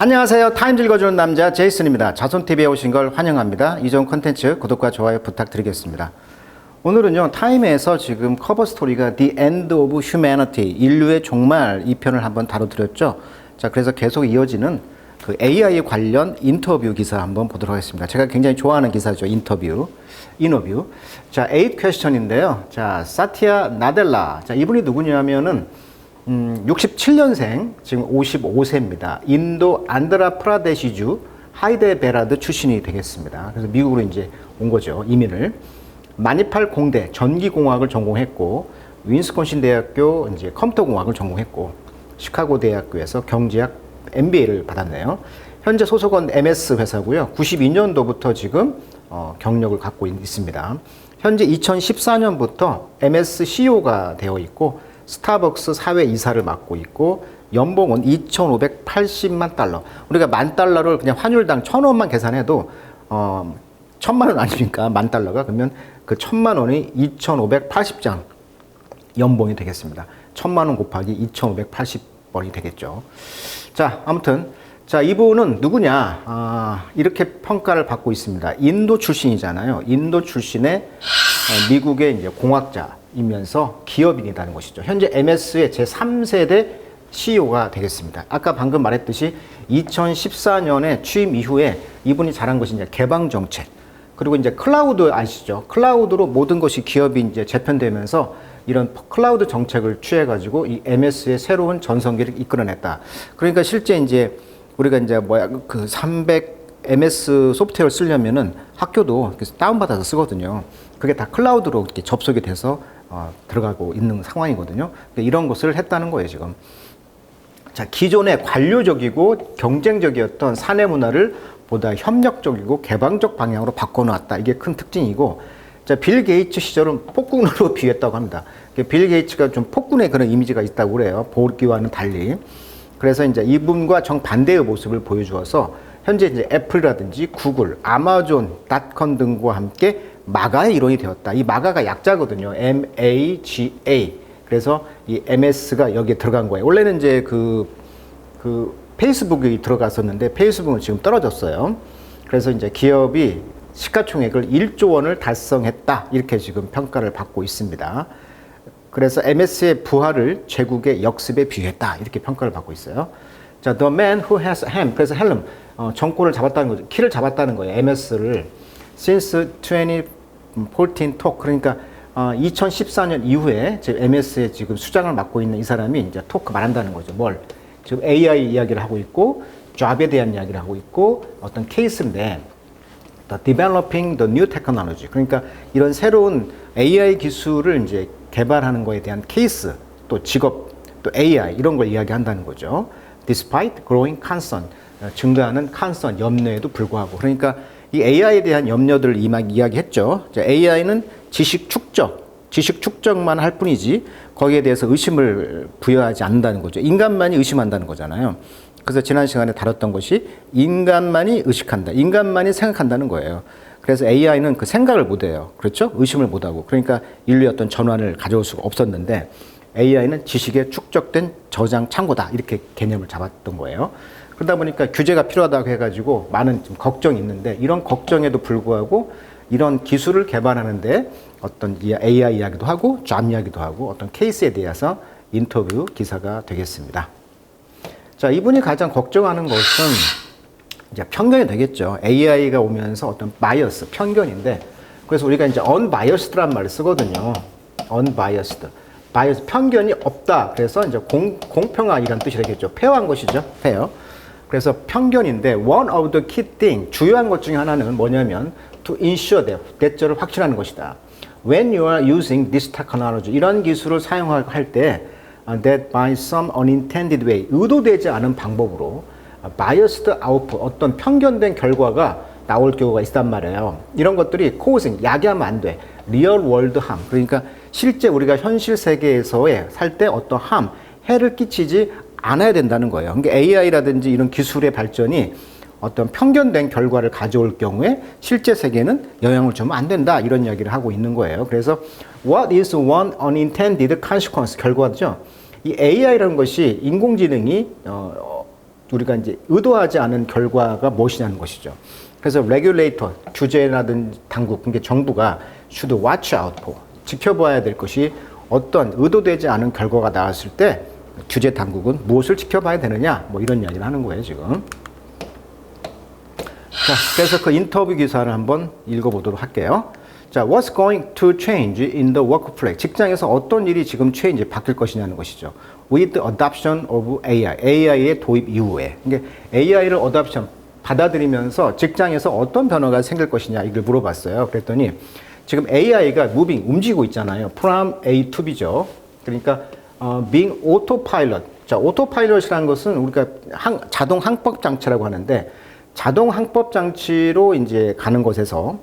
안녕하세요. 타임즈 읽어주는 남자 제이슨입니다. 자손TV에 오신 걸 환영합니다. 이전 컨텐츠 구독과 좋아요 부탁드리겠습니다. 오늘은요, 타임에서 지금 커버 스토리가 The End of Humanity, 인류의 종말 이 편을 한번 다뤄드렸죠. 자, 그래서 계속 이어지는 그 AI 관련 인터뷰 기사 한번 보도록 하겠습니다. 제가 굉장히 좋아하는 기사죠. 인터뷰. 인터뷰. 자, 8 퀘스천인데요. 자, 사티아 나델라. 자, 이분이 누구냐면은 음, 67년생, 지금 55세입니다. 인도 안드라프라데시주 하이데베라드 출신이 되겠습니다. 그래서 미국으로 이제 온 거죠. 이민을. 마니팔 공대 전기공학을 전공했고, 윈스콘신 대학교 이제 컴퓨터공학을 전공했고, 시카고 대학교에서 경제학 MBA를 받았네요. 현재 소속은 MS 회사고요. 92년도부터 지금 어, 경력을 갖고 있, 있습니다. 현재 2014년부터 MS CEO가 되어 있고 스타벅스 사회 이사를 맡고 있고 연봉은 2,580만 달러. 우리가 만 달러를 그냥 환율당 천 원만 계산해도 어, 천만 원 아닙니까? 만 달러가 그러면 그 천만 원이 2,580장 연봉이 되겠습니다. 천만 원 곱하기 2,580원이 되겠죠. 자, 아무튼 자 이분은 누구냐? 아, 이렇게 평가를 받고 있습니다. 인도 출신이잖아요. 인도 출신의 어, 미국의 이제 공학자 이면서 기업인이라는 것이죠. 현재 MS의 제 3세대 CEO가 되겠습니다. 아까 방금 말했듯이 2014년에 취임 이후에 이분이 잘한 것이 이제 개방 정책. 그리고 이제 클라우드 아시죠? 클라우드로 모든 것이 기업이 이제 재편되면서 이런 클라우드 정책을 취해 가지고 이 MS의 새로운 전성기를 이끌어냈다. 그러니까 실제 이제 우리가 이제 뭐야 그300 MS 소프트웨어를 쓰려면은 학교도 다운받아서 쓰거든요. 그게 다 클라우드로 이렇게 접속이 돼서 어, 들어가고 있는 상황이거든요. 그러니까 이런 것을 했다는 거예요, 지금. 자, 기존의 관료적이고 경쟁적이었던 사내 문화를 보다 협력적이고 개방적 방향으로 바꿔놓았다. 이게 큰 특징이고, 자, 빌 게이츠 시절은 폭군으로 비했다고 합니다. 빌 게이츠가 좀 폭군의 그런 이미지가 있다고 그래요. 보기와는 달리. 그래서 이제 이분과 정반대의 모습을 보여주어서 현재 이제 애플이라든지 구글, 아마존, 닷컴 등과 함께 마가의 일원이 되었다. 이 마가가 약자거든요. M-A-G-A. 그래서 이 MS가 여기에 들어간 거예요. 원래는 이제 그, 그 페이스북이 들어갔었는데 페이스북은 지금 떨어졌어요. 그래서 이제 기업이 시가총액을 1조 원을 달성했다. 이렇게 지금 평가를 받고 있습니다. 그래서 MS의 부활을 제국의 역습에 비유했다. 이렇게 평가를 받고 있어요. 자, the man who has ham. 그래서 헬름, 어, 정권을 잡았다는 거죠. 키를 잡았다는 거예요. MS를. since 2014 talk. 그러니까 어, 2014년 이후에 지금 MS의 지금 수장을 맡고 있는 이 사람이 이제 토크 말한다는 거죠. 뭘? 지금 AI 이야기를 하고 있고, 잡에 대한 이야기를 하고 있고, 어떤 케이스인데, the developing the new technology. 그러니까 이런 새로운 AI 기술을 이제 개발하는 거에 대한 케이스, 또 직업, 또 AI 이런 걸 이야기한다는 거죠. Despite growing concern, 어, 증가하는 concern, 염려에도 불구하고. 그러니까 이 AI에 대한 염려들을 이막 이야기했죠. AI는 지식 축적, 지식 축적만 할 뿐이지 거기에 대해서 의심을 부여하지 않는다는 거죠. 인간만이 의심한다는 거잖아요. 그래서 지난 시간에 다뤘던 것이 인간만이 의식한다. 인간만이 생각한다는 거예요. 그래서 AI는 그 생각을 못 해요. 그렇죠? 의심을 못 하고. 그러니까 인류의 어떤 전환을 가져올 수가 없었는데 AI는 지식에 축적된 저장 창고다. 이렇게 개념을 잡았던 거예요. 그러다 보니까 규제가 필요하다고 해가지고 많은 좀 걱정이 있는데 이런 걱정에도 불구하고 이런 기술을 개발하는데 어떤 AI 이야기도 하고 잡 이야기도 하고 어떤 케이스에 대해서 인터뷰 기사가 되겠습니다. 자, 이분이 가장 걱정하는 것은 이제 편견이 되겠죠. AI가 오면서 어떤 바이어스, 편견인데 그래서 우리가 이제 unbiased란 말을 쓰거든요. unbiased. 바이어스, 편견이 없다. 그래서 이제 공, 공평한 이란 뜻이 되겠죠. 페어한 것이죠. 페어. 그래서 편견인데 one of the key thing, 주요한 것 중에 하나는 뭐냐면 to ensure that, 대절을 확실하는 것이다. When you are using this technology, 이런 기술을 사용할 때 uh, that by some unintended way, 의도되지 않은 방법으로 uh, biased output, 어떤 편견된 결과가 나올 경우가 있단 말이에요. 이런 것들이 causing, 야기하면 안 돼. real world harm. 그러니까 실제 우리가 현실 세계에서의 살 때 어떤 함, 해를 끼치지 않아야 된다는 거예요. 그러니까 AI라든지 이런 기술의 발전이 어떤 편견된 결과를 가져올 경우에 실제 세계는 영향을 주면 안 된다 이런 이야기를 하고 있는 거예요. 그래서 what is one unintended consequence 결과죠. 이 AI라는 것이 인공지능이 어, 우리가 이제 의도하지 않은 결과가 무엇이냐는 것이죠. 그래서 레귤레이터, 규제라든지 당국, 그러니까 정부가 should watch out for 지켜봐야 될 것이 어떤 의도되지 않은 결과가 나왔을 때 규제 당국은 무엇을 지켜봐야 되느냐 뭐 이런 이야기를 하는 거예요 지금. 자, 그래서 그 인터뷰 기사를 한번 읽어보도록 할게요. 자, what's going to change in the workplace? 직장에서 어떤 일이 지금 change, 바뀔 것이냐는 것이죠. With the adoption of AI, AI의 도입 이후에. 그러니까 AI를 adoption, 받아들이면서 직장에서 어떤 변화가 생길 것이냐, 이걸 물어봤어요. 그랬더니 지금 AI가 moving, 움직이고 있잖아요. From A to B죠. 그러니까 어, being autopilot. 자, autopilot이라는 것은 우리가 항, 자동 항법 장치라고 하는데 자동 항법 장치로 이제 가는 것에서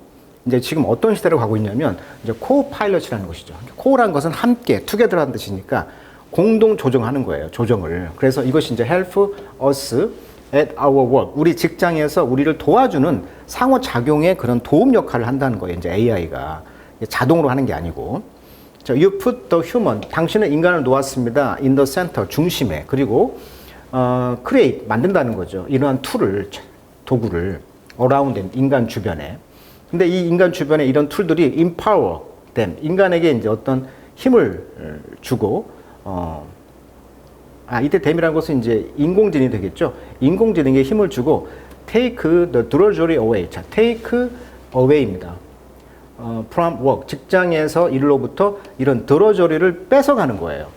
이제 지금 어떤 시대로 가고 있냐면 이제 코파일럿이라는 것이죠. 코라는 것은 함께 투게더라는 뜻이니까 공동 조정하는 거예요. 조정을. 그래서 이것이 이제 help us at our work. 우리 직장에서 우리를 도와주는 상호 작용의 그런 도움 역할을 한다는 거예요. 이제 AI가 자동으로 하는 게 아니고. 자, you put the human. 당신은 인간을 놓았습니다. in the center. 중심에. 그리고 어, create 만든다는 거죠. 이러한 툴을 도구를 around 인간 주변에. 근데 이 인간 주변에 이런 툴들이 empower them, 인간에게 이제 어떤 힘을 주고, 어, 아, 이때 them이라는 것은 이제 인공지능이 되겠죠. 인공지능에 힘을 주고 take the drudgery away. 자, take away입니다. 어, from work, 직장에서 일로부터 이런 드러저리를 뺏어가는 거예요.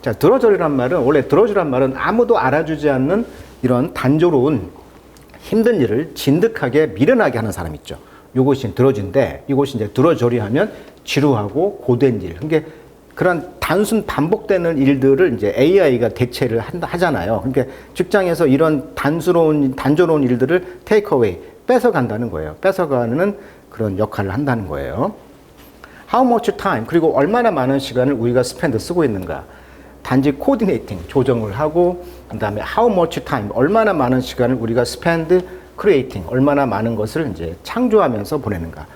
자, 드러저리란 말은 원래 드러저리란 말은 아무도 알아주지 않는 이런 단조로운 힘든 일을 진득하게 미련하게 하는 사람 있죠. 요것이 들어진데 이것이 이제 들어저리하면 지루하고 고된 일. 그러니까 그런 단순 반복되는 일들을 이제 AI가 대체를 한다 하잖아요. 그러니까 직장에서 이런 단수로운 단조로운 일들을 테이크어웨이 뺏어 간다는 거예요. 뺏어 가는 그런 역할을 한다는 거예요. How much time 그리고 얼마나 많은 시간을 우리가 스펜드 쓰고 있는가. 단지 코디네이팅 조정을 하고 그다음에 how much time 얼마나 많은 시간을 우리가 spend creating 얼마나 많은 것을 이제 창조하면서 보내는가.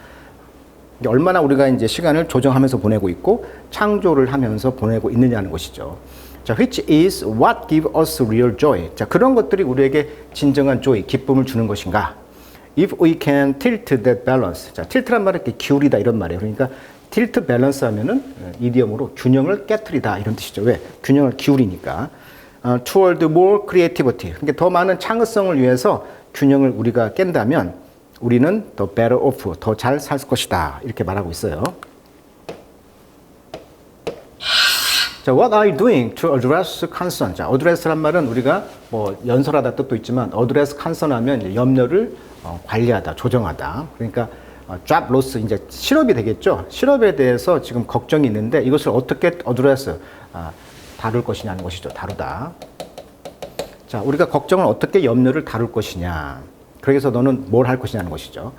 얼마나 우리가 이제 시간을 조정하면서 보내고 있고 창조를 하면서 보내고 있느냐는 것이죠. 자, which is what give us real joy. 자, 그런 것들이 우리에게 진정한 joy, 기쁨을 주는 것인가? If we can tilt that balance. 자, tilt란 말은 이렇게 기울이다 이런 말이에요. 그러니까 tilt balance 하면은 이디엄으로 균형을 깨뜨리다 이런 뜻이죠. 왜? 균형을 기울이니까. 어, toward more creativity. 그러니까 더 많은 창의성을 위해서 균형을 우리가 깬다면 우리는 더 better off, 더 잘 살 것이다. 이렇게 말하고 있어요. 자, what are you doing to address concern? 자, address란 말은 우리가 뭐 연설하다 뜻도 있지만 address concern 하면 염려를 어, 관리하다, 조정하다. 그러니까 어, job loss 이제 실업이 되겠죠. 실업에 대해서 지금 걱정이 있는데 이것을 어떻게 address 아, 다룰 것이냐는 것이죠. 다루다. 자, 우리가 걱정을 어떻게 염려를 다룰 것이냐. 그래서 너는 뭘 할 것이냐는 것이죠.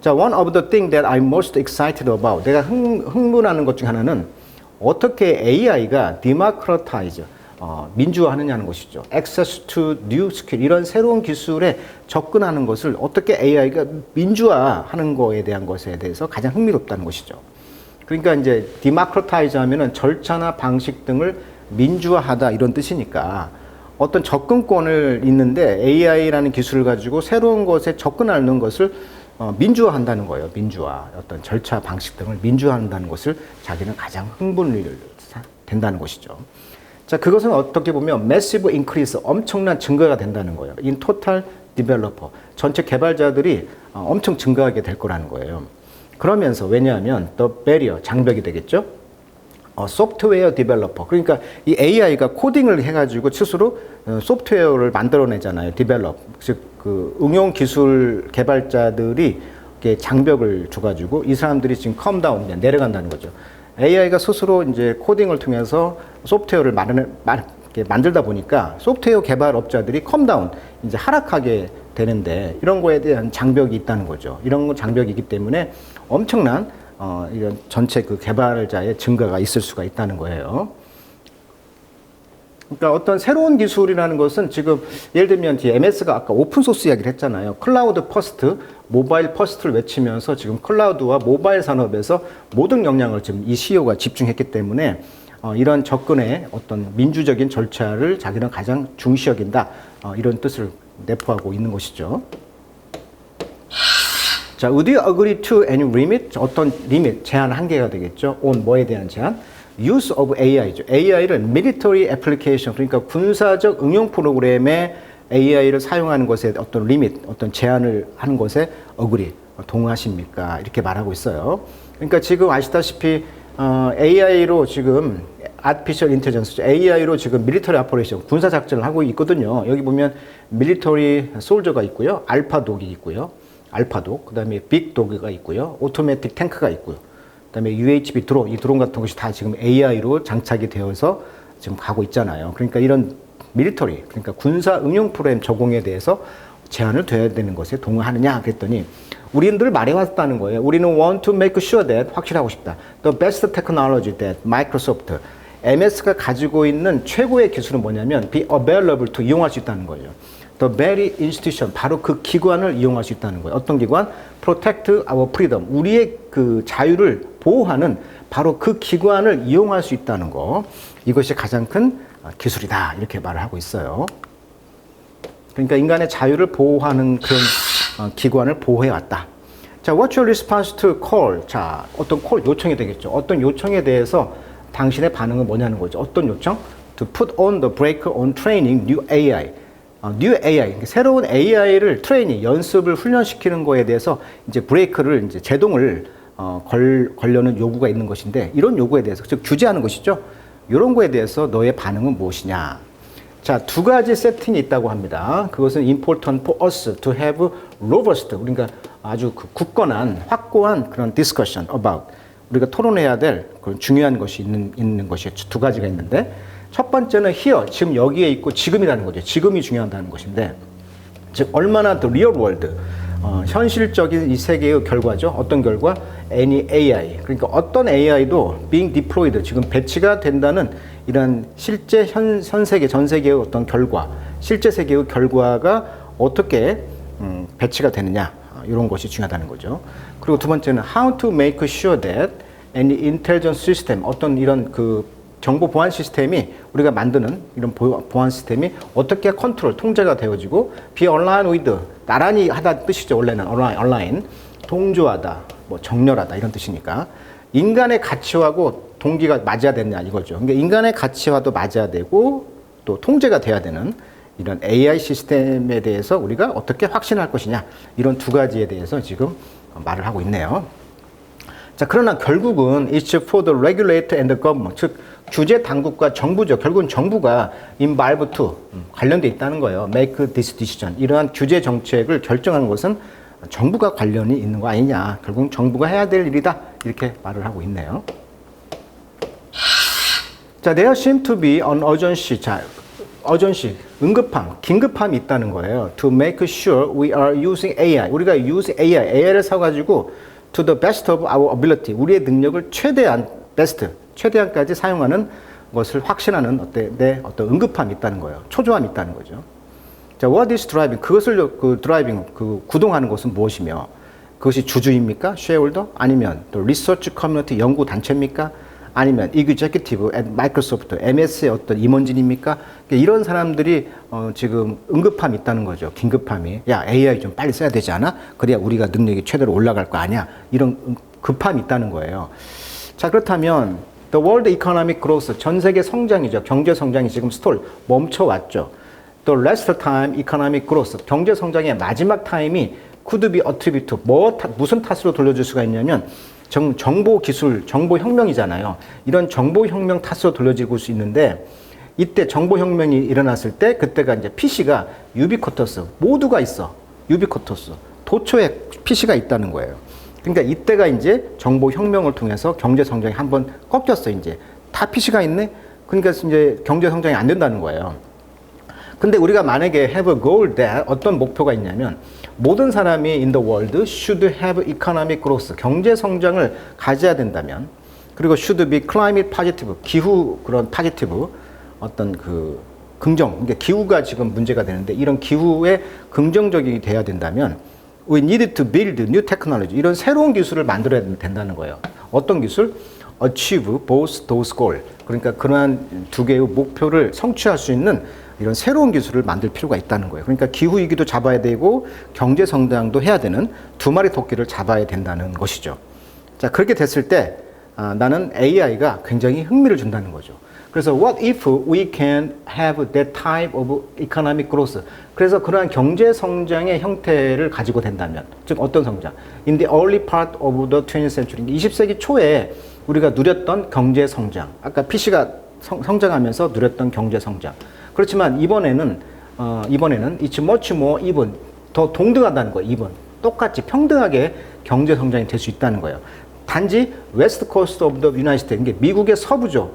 자, one of the thing that I'm most excited about. 내가 흥, 흥분하는 것 중 하나는 어떻게 AI가 democratize, 어, 민주화하느냐는 것이죠. access to new skill, 이런 새로운 기술에 접근하는 것을 어떻게 AI가 민주화하는 거에 대한 것에 대해서 가장 흥미롭다는 것이죠. 그러니까 이제 democratize 하면은 절차나 방식 등을 민주화하다 이런 뜻이니까 어떤 접근권을 있는데 AI라는 기술을 가지고 새로운 것에 접근하는 것을 어, 민주화한다는 거예요. 민주화. 어떤 절차 방식 등을 민주화한다는 것을 자기는 가장 흥분을 된다는 것이죠. 자, 그것은 어떻게 보면 massive increase, 엄청난 증가가 된다는 거예요. in total developer. 전체 개발자들이 어, 엄청 증가하게 될 거라는 거예요. 그러면서 왜냐하면 the barrier, 장벽이 되겠죠. 어, 소프트웨어 디벨로퍼. 그러니까 이 AI가 코딩을 해가지고 스스로 어, 소프트웨어를 만들어내잖아요. 디벨롭. 즉, 그 응용 기술 개발자들이 이렇게 장벽을 줘가지고 이 사람들이 지금 컴다운, 내려간다는 거죠. AI가 스스로 이제 코딩을 통해서 소프트웨어를 마련, 만들다 보니까 소프트웨어 개발업자들이 컴다운, 이제 하락하게 되는데 이런 거에 대한 장벽이 있다는 거죠. 이런 장벽이 있기 때문에 엄청난 어, 이런 전체 그 개발자의 증가가 있을 수가 있다는 거예요. 그러니까 어떤 새로운 기술이라는 것은 지금 예를 들면 MS가 아까 오픈 소스 이야기를 했잖아요. 클라우드 퍼스트, 모바일 퍼스트를 외치면서 지금 클라우드와 모바일 산업에서 모든 역량을 지금 이 CEO가 집중했기 때문에 어, 이런 접근의 어떤 민주적인 절차를 자기는 가장 중시 여긴다. 어, 이런 뜻을 내포하고 있는 것이죠. 자, would you agree to any limit? 어떤 리밋, 제한 한계가 되겠죠. on 뭐에 대한 제한? use of AI죠. AI를 military application, 그러니까 군사적 응용 프로그램에 AI를 사용하는 것에 어떤 리밋, 어떤 제한을 하는 것에 agree, 동의하십니까? 이렇게 말하고 있어요. 그러니까 지금 아시다시피 어, AI로 지금 artificial intelligence, AI로 지금 military operation, 군사 작전을 하고 있거든요. 여기 보면 military soldier가 있고요. 알파 독이 있고요. 알파독, 그 다음에 빅도그가 있고요. 오토매틱 탱크가 있고요. 그 다음에 UHB 드론, 이 드론 같은 것이 다 지금 AI로 장착이 되어서 지금 가고 있잖아요. 그러니까 이런 밀리터리, 그러니까 군사 응용 프로그램 적용에 대해서 제한을 둬야 되는 것에 동의하느냐 그랬더니 우리는 늘 말해왔다는 거예요. 우리는 want to make sure that 확실하고 싶다. The best technology that Microsoft, MS가 가지고 있는 최고의 기술은 뭐냐면 be available to 이용할 수 있다는 거예요. The very institution, 바로 그 기관을 이용할 수 있다는 거예요. 어떤 기관? Protect our freedom. 우리의 그 자유를 보호하는 바로 그 기관을 이용할 수 있다는 거. 이것이 가장 큰 기술이다. 이렇게 말을 하고 있어요. 그러니까 인간의 자유를 보호하는 그런 어, 기관을 보호해 왔다. 자, what's your response to call? 자, 어떤 call 요청이 되겠죠. 어떤 요청에 대해서 당신의 반응은 뭐냐는 거죠. 어떤 요청? To put on the brake on training new AI. 어, new AI, 그러니까 새로운 AI를 트레이닝, 연습을 훈련시키는 거에 대해서 이제 브레이크를 이제 제동을 어, 걸, 걸려는 요구가 있는 것인데 이런 요구에 대해서 즉 규제하는 것이죠. 이런 거에 대해서 너의 반응은 무엇이냐? 자, 두 가지 세팅이 있다고 합니다. 그것은 important for us to have robust, 그러니까 아주 그 굳건한, 확고한 그런 discussion about 우리가 토론해야 될 그런 중요한 것이 있는, 있는 것이 두 가지가 있는데 첫 번째는 here, 지금 여기에 있고 지금이라는 거죠. 지금이 중요하다는 것인데 즉 얼마나 더 리얼 월드 어, 현실적인 이 세계의 결과죠. 어떤 결과? any AI. 그러니까 어떤 AI도 being deployed 지금 배치가 된다는 이런 실제 현, 현 세계 전 세계의 어떤 결과, 실제 세계의 결과가 어떻게 음, 배치가 되느냐 어, 이런 것이 중요하다는 거죠. 그리고 두 번째는 how to make sure that any intelligence system 어떤 이런 그 정보 보안 시스템이 우리가 만드는 이런 보안 시스템이 어떻게 컨트롤 통제가 되어지고 be online 나란히 하다 뜻이죠 원래는 온라인 온라인 동조하다 뭐 정렬하다 이런 뜻이니까 인간의 가치하고 동기가 맞아야 되느냐 이거죠. 그러니까 인간의 가치와도 맞아야 되고 또 통제가 돼야 되는 이런 AI 시스템에 대해서 우리가 어떻게 확신할 것이냐 이런 두 가지에 대해서 지금 말을 하고 있네요. 자, 그러나 결국은 it's for the regulator and the government. 즉, 규제 당국과 정부죠. 결국은 정부가 involved to 관련돼 있다는 거예요. make this decision. 이러한 규제 정책을 결정하는 것은 정부가 관련이 있는 거 아니냐. 결국 정부가 해야 될 일이다. 이렇게 말을 하고 있네요. 자, there seem to be an urgency. 자, urgency, 응급함, 긴급함이 있다는 거예요. To make sure we are using AI. 우리가 use AI, AI를 사가지고 to the best of our ability. 우리의 능력을 최대한, best, 최대한까지 사용하는 것을 확신하는 어때, 내 어떤 응급함이 있다는 거예요. 초조함이 있다는 거죠. 자, what is driving? 그것을 그 드라이빙, 그 구동하는 것은 무엇이며 그것이 주주입니까? 쉐어홀더? 아니면 또 리서치 커뮤니티 연구 단체입니까? 아니면 이그제큐티브 앳 마이크로소프트 MS의 어떤 임원진입니까? 그러니까 이런 사람들이 어 지금 응급함이 있다는 거죠. 긴급함이. 야, AI 좀 빨리 써야 되지 않아? 그래야 우리가 능력이 최대로 올라갈 거 아니야? 이런 급함이 있다는 거예요. 자, 그렇다면 The World Economic Growth 전 세계 성장이죠. 경제 성장이 지금 스톨 멈춰 왔죠. The last time economic 경제 성장의 마지막 타임이 could be attributed 뭐 타, 무슨 탓으로 돌려줄 수가 있냐면 정, 정보 기술, 정보 혁명이잖아요. 이런 정보 혁명 탓으로 돌려질 수 있는데 이때 정보 혁명이 일어났을 때 그때가 이제 PC가 유비쿼터스 모두가 있어. 유비쿼터스 도처에 PC가 있다는 거예요. 그러니까 이때가 이제 정보 혁명을 통해서 경제 성장이 한번 꺾였어 이제 다 PC가 있네. 그러니까 이제 경제 성장이 안 된다는 거예요. 근데 우리가 만약에 have a goal that 어떤 목표가 있냐면 모든 사람이 in the world should have economic growth 경제 성장을 가져야 된다면 그리고 should be climate positive 기후 그런 positive 어떤 그 긍정 그러니까 기후가 지금 문제가 되는데 이런 기후에 긍정적이 돼야 된다면 we need to build new technology 이런 새로운 기술을 만들어야 된다는 거예요. 어떤 기술? achieve both those goals. 그러니까 그러한 두 개의 목표를 성취할 수 있는 이런 새로운 기술을 만들 필요가 있다는 거예요. 그러니까 기후 위기도 잡아야 되고 경제 성장도 해야 되는 두 마리 토끼를 잡아야 된다는 것이죠. 자, 그렇게 됐을 때 아, 나는 AI가 굉장히 흥미를 준다는 거죠. 그래서 what if we can have that type of economic growth? 그래서 그러한 경제 성장의 형태를 가지고 된다면, 즉 어떤 성장? In the early part of the 20th century, 20세기 초에 우리가 누렸던 경제 성장. 아까 PC가 성, 성장하면서 누렸던 경제 성장. 그렇지만 이번에는 어, 이번에는 it's much more even 더 동등하다는 거예요. even 똑같이 평등하게 경제 성장이 될 수 있다는 거예요. 단지 웨스트 코스트 오브 더 유나이티드 이게 미국의 서부죠.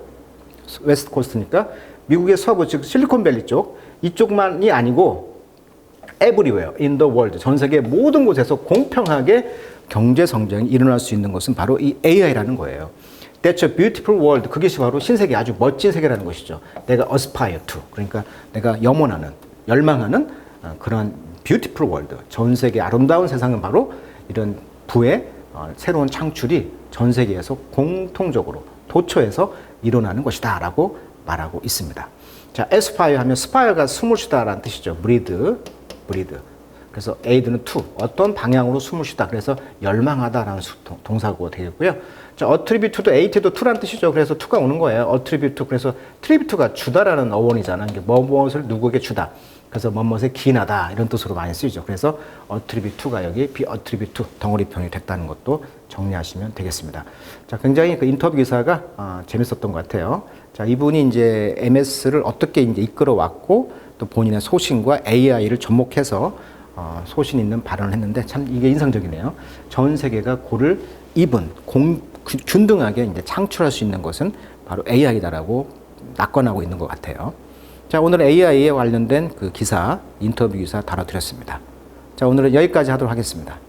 웨스트 코스트니까 미국의 서부 즉 실리콘밸리 쪽 이쪽만이 아니고 everywhere in the world 전 세계 모든 곳에서 공평하게 경제 성장이 일어날 수 있는 것은 바로 이 AI라는 거예요. That's a beautiful world. 그것이 바로 신세계 아주 멋진 세계라는 것이죠. 내가 aspire to 그러니까 내가 염원하는 열망하는 어, 그런 beautiful world 전 세계 아름다운 세상은 바로 이런 부의 어, 새로운 창출이 전 세계에서 공통적으로 도처에서 일어나는 것이다 라고 말하고 있습니다. 자, aspire 하면 spire가 숨을 쉬다 라는 뜻이죠. breathe, breathe. 그래서 aid는 to 어떤 방향으로 숨을 쉬다. 그래서 열망하다라는 동사고 되겠고요. 자, attribute도 aid도 to라는 뜻이죠. 그래서 to가 오는 거예요. attribute. 그래서 attribute가 주다라는 어원이잖아. 이게 뭐무엇을 누구에게 주다. 그래서 뭐뭇에 기인하다 이런 뜻으로 많이 쓰이죠. 그래서 to가 여기 to 덩어리편이 됐다는 것도 정리하시면 되겠습니다. 자, 굉장히 그 인터뷰 기사가 아, 재밌었던 것 같아요. 자, 이분이 이제 MS를 어떻게 이제 이끌어 왔고 또 본인의 소신과 AI를 접목해서 어, 소신 있는 발언을 했는데 참 이게 인상적이네요. 전 세계가 고를 입은 공, 그- 균등하게 이제 창출할 수 있는 것은 바로 AI다라고 낙관하고 있는 것 같아요. 자, 오늘 AI에 관련된 그 기사, 인터뷰 기사 다뤄드렸습니다. 자, 오늘은 여기까지 하도록 하겠습니다.